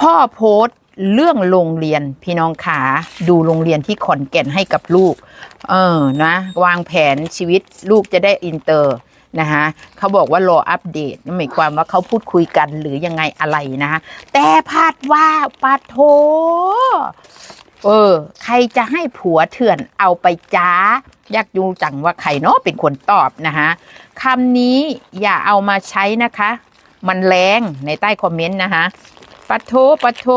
พ่อโพสต์เรื่องโรงเรียนพี่น้องขาดูโรงเรียนที่ขอนแก่นให้กับลูก เออนะ วางแผนชีวิตลูกจะได้อินเตอร์นะคะเขาบอกว่ารออัปเดตนั่นหมายความว่าเขาพูดคุยกันหรือยังไงอะไรนะคะแต่พาดว่าปัดโทเออ ใครจะให้ผัวเถื่อนเอาไปจ้า อยากดูจังว่าใครเนาะเป็นคนตอบนะคะคำนี้อย่าเอามาใช้นะคะ มันแรงในใต้คอมเมนต์นะคะ ปัดโทปัดโท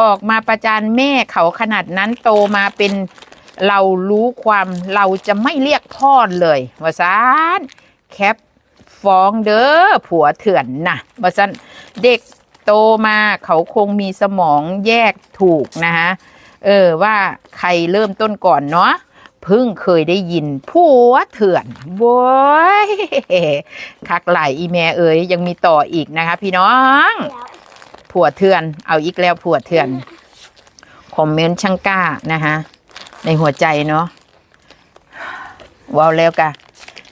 ออกมาประจานแม่เขาขนาดนั้นโตมาเป็นเรารู้ความเราจะไม่เรียกพ่อเลยว่าซานแคปฟ้องเด้อผัวเถื่อนนะว่าซานเด็กโตมาเขาคงมีสมองแยกถูกนะคะเออว่าใครเริ่มต้นก่อนเนาะเพิ่งเคยได้ยินผัวเถื่อนโว้ยคักไหลายอีแม่เอ๋ยยังมีต่ออีกนะคะพี่น้อง ผัวเถื่อน เอาอีกแล้วผัวเถื่อน คอมเมนต์ช่างกล้านะคะในหัวใจเนาะเว้าแล้วกะ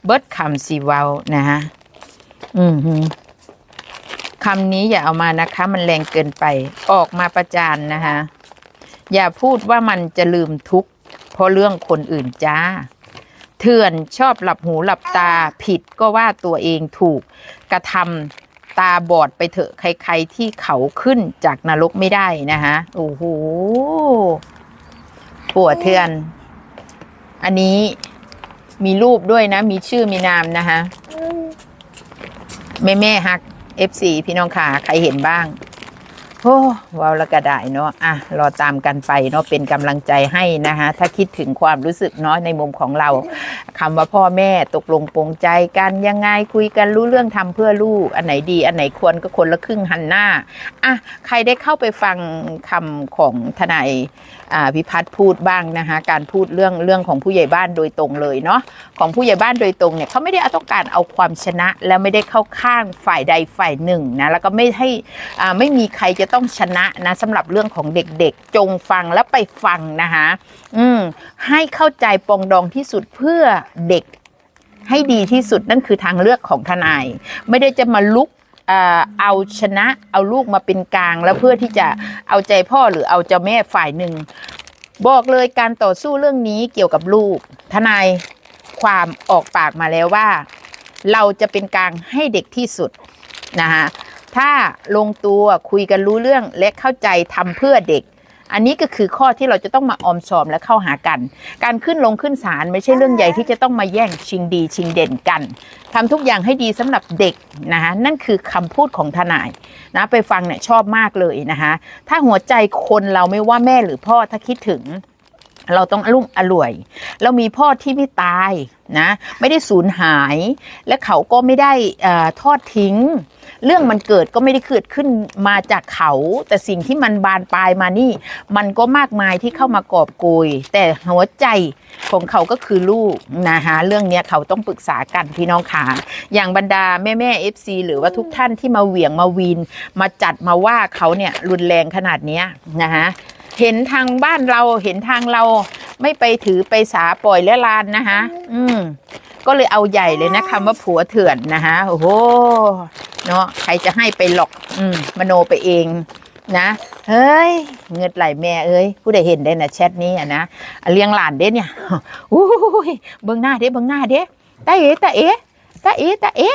เบิดคำสิเว้านะฮะอืมคำนี้อย่าเอามานะคะ มันแรงเกินไป ออกมาประจานนะคะอย่าพูดว่ามันจะลืมทุกเพราะเรื่องคนอื่นจ้า เถื่อนชอบหลับหูหลับตาผิดก็ว่าตัวเองถูกกระทำ ตาบอดไปเถอะใครๆที่เขาขึ้นจากนรกไม่ได้นะคะโอ้โหปวดเทือน อันนี้มีรูปด้วยนะ มีชื่อมีนามนะคะแม่แม่ฮักเอฟซีพี่น้องขาใครเห็นบ้าง โอ้ว้าวแล้วก็ได้เนาะอะรอตามกันไปเนาะเป็นกำลังใจให้นะคะถ้าคิดถึงความรู้สึกเนาะในมุมของเราคำว่าพ่อแม่ตกลงปรงใจกันยังไงคุยกันรู้เรื่องทำเพื่อลูก อันไหนดี อันไหนควรก็คนละครึ่งหันหน้าอะใครได้เข้าไปฟังคำของทนายอ่าพิพัฒน์พูดบ้างนะคะการพูดเรื่องเรื่องของผู้ใหญ่บ้านโดยตรงเลยเนาะของผู้ใหญ่บ้านโดยตรงเนี่ยเขาไม่ได้ต้องการเอาความชนะ แล้วไม่ได้เข้าข้างฝ่ายใดฝ่ายหนึ่งนะแล้วก็ไม่ให้อ่าไม่มีใครจะต้องชนะนะสำหรับเรื่องของเด็กๆ จงฟังและไปฟังนะคะอืมให้เข้าใจปองดองที่สุดเพื่อเด็กให้ดีที่สุดนั่นคือทางเลือกของทนาย ไม่ได้จะมาลุกเออเอาชนะเอาลูกมาเป็นกลาง แล้วเพื่อที่จะเอาใจพ่อหรือเอาใจแม่ฝ่ายหนึ่ง บอกเลยการต่อสู้เรื่องนี้เกี่ยวกับลูก ทนายความออกปากมาแล้วว่า เราจะเป็นกลางให้เด็กที่สุดนะคะ ถ้าลงตัวคุยกันรู้เรื่องและเข้าใจทำเพื่อเด็ก อันนี้ก็คือข้อที่เราจะต้องมาออมชอมและเข้าหากัน การขึ้นลงขึ้นศาลไม่ใช่เรื่องใหญ่ที่จะต้องมาแย่งชิงดีชิงเด่นกันทำทุกอย่างให้ดีสำหรับเด็กนะคะนั่นคือคำพูดของทนายนะไปฟังเนี่ยชอบมากเลยนะคะถ้าหัวใจคนเราไม่ว่าแม่หรือพ่อถ้าคิดถึง เราต้องอรุ่มอร่วย เรามีพ่อที่ไม่ตายนะ ไม่ได้สูญหาย และเขาก็ไม่ได้ทอดทิ้ง เรื่องมันเกิดก็ไม่ได้เกิดขึ้นมาจากเขา แต่สิ่งที่มันบานปลายมานี่ มันก็มากมายที่เข้ามากอบโกย แต่หัวใจของเขาก็คือลูกนะคะเรื่องนี้เขาต้องปรึกษากันพี่น้องขาอย่างบรรดาแม่แม่เอฟซีหรือว่าทุกท่านที่มาเหวี่ยงมาวีน มาจัดมาว่าเขาเนี่ยรุนแรงขนาดนี้นะคะ เห็นทางบ้านเราเห็นทางเราไม่ไปถือไปสาปล่อยและลานนะคะอืมก็เลยเอาใหญ่เลยนะคำว่าผัวเถื่อนนะคะโอ้โหเนาะใครจะให้ไปหลอก อืมมโนไปเองนะเฮ้ยเงิดไหลแม่เอ้ยผู้ใดเห็นได้นะแชทนี้อะนะอะเลี้ยงหลานเด้เนี่ยอู้ยเบิ่งหน้าเด้เบิ่งหน้าเด้ตาเอ๋ตาเอ๋ตาเอ๋ตาเอ๋